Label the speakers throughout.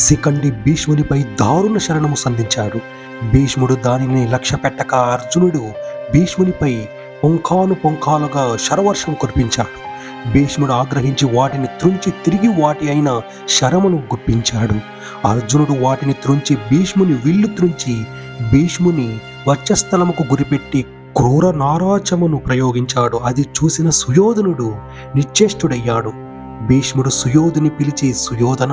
Speaker 1: శిఖండి భీష్మునిపై దారుణ శరణము సంధించాడు. భీష్ముడు దానిని లక్ష్య పెట్టక అర్జునుడు భీష్మునిపై పొంకాను పొంకాలుగా శరవర్షం కురిపించాడు. భీష్ముడు ఆగ్రహించి వాటిని త్రుంచి తిరిగి వాటి అయిన శరమును గుప్పించాడు. అర్జునుడు వాటిని త్రుంచి భీష్ముని విల్లు త్రుంచి భీష్ముని వక్షస్థలముకు గురిపెట్టి క్రూర నారాచమును ప్రయోగించాడు. అది చూసిన సుయోధనుడు నిశ్చేష్టుడయ్యాడు. భీష్ముడు సుయోధుని పిలిచి సుయోధన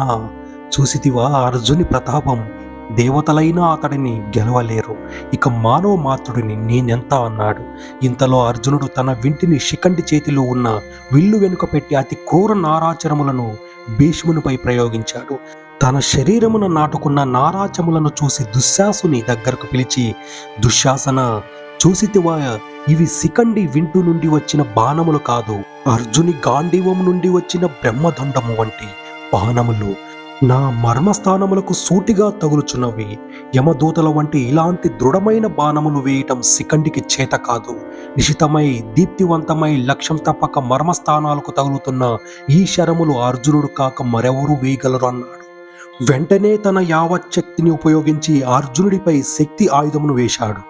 Speaker 1: చూసితివా అర్జుని ప్రతాపం? దేవతలైనా అతడిని గెలవలేరు. ఇక మానవ మాతృడిని నేనెంత అన్నాడు? ఇంతలో అర్జునుడు తన వింటిని శిఖండి చేతిలో ఉన్న విల్లు వెనుక పెట్టి అతి క్రూర నారాచరములను భీష్మునిపై ప్రయోగించాడు. తన శరీరమున నాటుకున్న నారాచములను చూసి దుశ్శాసుని దగ్గరకు పిలిచి దుశ్శాసన చూసితివా? ఇవి శిఖండి వింటు నుండి వచ్చిన బాణములు కాదు. అర్జుని గాంధీవం నుండి వచ్చిన బ్రహ్మదండము వంటి బాణములు. నా మర్మస్థానములకు సూటిగా తగులుచున్నవి. యమదూతల వంటి ఇలాంటి దృఢమైన బాణములు వేయటం శిఖండికి చేత కాదు. నిశితమై దీప్తివంతమై లక్ష్యం తప్పక మర్మస్థానాలకు తగులుతున్న ఈ శరములు అర్జునుడు కాక మరెవరూ వేయగలరు అన్నాడు. వెంటనే తన యావత్ శక్తిని ఉపయోగించి అర్జునుడిపై శక్తి ఆయుధమును వేశాడు.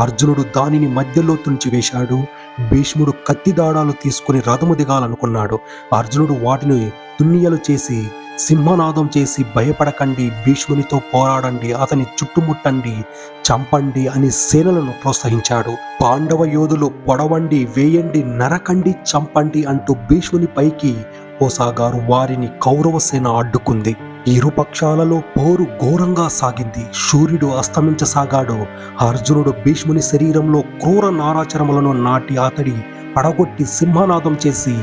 Speaker 1: అర్జునుడు దానిని మధ్యలో తుంచి వేశాడు. భీష్ముడు కత్తి దాడాలు తీసుకుని రథము దిగాలనుకున్నాడు. అర్జునుడు వాటిని తున్నియలు చేసి సింహనాదం చేసి భయపడకండి భీష్మునితో పోరాడండి అతని చుట్టుముట్టండి చంపండి అని సేనలను ప్రోత్సహించాడు. పాండవ యోధులు పొడవండి వేయండి నరకండి చంపండి అంటూ భీష్ముని పైకి ఓసాగారు. వారిని కౌరవ సేన అడ్డుకుంది. ఇరు పక్షాలలో పోరు ఘోరంగా సాగింది. సూర్యుడు అస్తమించసాగాడు. అర్జునుడు భీష్ముని శరీరంలో క్రూర నారాచరములను నాటి అతడి పడగొట్టి సింహనాదం చేసి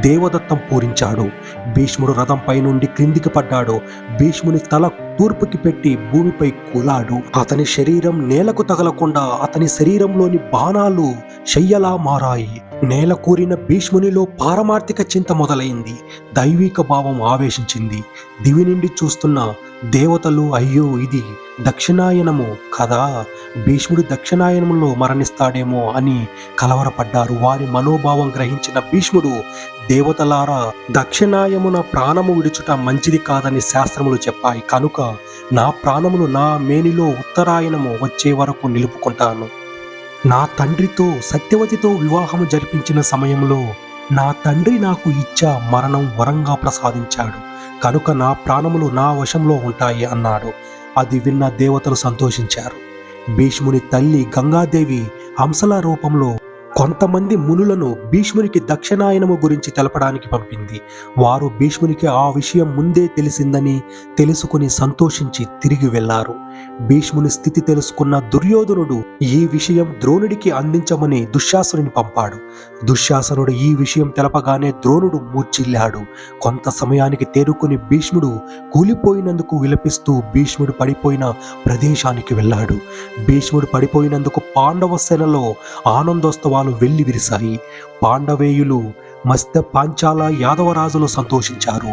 Speaker 1: దేవదత్తం పూరించాడు. భీష్ముడు రథంపై నుండి క్రిందికి పడ్డాడు. భీష్ముని తల తూర్పుకి పెట్టి భూమిపై కూలాడు. అతని శరీరం నేలకు తగలకుండా అతని శరీరంలోని బాణాలు శయ్యలా మారాయి. నేల కూరిన భీష్మునిలో పారమార్థిక చింత మొదలైంది. దైవిక భావం ఆవేశించింది. దివి నుండి చూస్తున్న దేవతలు అయ్యో ఇది దక్షిణాయనము కదా? భీష్ముడు దక్షిణాయనంలో మరణిస్తాడేమో అని కలవరపడ్డారు. వారి మనోభావం గ్రహించిన భీష్ముడు దేవతలారా దక్షిణాయమున ప్రాణము విడుచుట మంచిది కాదని శాస్త్రములు చెప్పాయి. కనుక నా ప్రాణమును నా మేనిలో ఉత్తరాయణము వచ్చే వరకు నిలుపుకుంటాను. నా తండ్రితో సత్యవతితో వివాహము జరిపించిన సమయంలో నా తండ్రి నాకు ఇచ్చ మరణం వరంగా ప్రసాదించాడు. కనుక నా ప్రాణములు నా వశంలో ఉంటాయి అన్నాడు. అది విన్న దేవతలు సంతోషించారు. భీష్ముని తల్లి గంగాదేవి హంసల రూపంలో కొంతమంది మునులను భీష్మునికి దక్షిణాయనము గురించి తెలపడానికి పంపింది. వారు భీష్మునికి ఆ విషయం ముందే తెలిసిందని తెలుసుకుని సంతోషించి తిరిగి వెళ్ళారు భీష్ముని స్థితి తెలుసుకున్న దుర్యోధనుడు ఈ విషయం ద్రోణుడికి అందించమని దుశ్శాసనుని పంపాడు. దుశ్శాసనుడు ఈ విషయం తెలపగానే ద్రోణుడు మూర్చిల్లాడు కొంత సమయానికి తేరుకుని భీష్ముడు కూలిపోయినందుకు విలపిస్తూ భీష్ముడు పడిపోయిన ప్రదేశానికి వెళ్ళాడు. భీష్ముడు పడిపోయినందుకు పాండవ సేనలో ఆనందోత్సవాలు వెళ్ళి విరిశాయి పాండవేయులు మస్త పాంచాల యాదవరాజులు సంతోషించారు.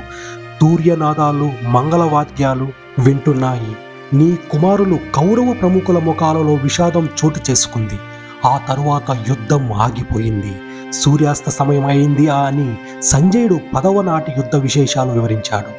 Speaker 1: తూర్యనాదాలు మంగళవాద్యాలు వింటున్నాయి. నీ కుమారులు కౌరవ ప్రముఖుల ముఖాలలో విషాదం చోటు చేసుకుంది. ఆ తరువాత యుద్ధం ఆగిపోయింది. సూర్యాస్త సమయం అయింది అని సంజయుడు పదవ నాటి యుద్ధ విశేషాలు వివరించాడు.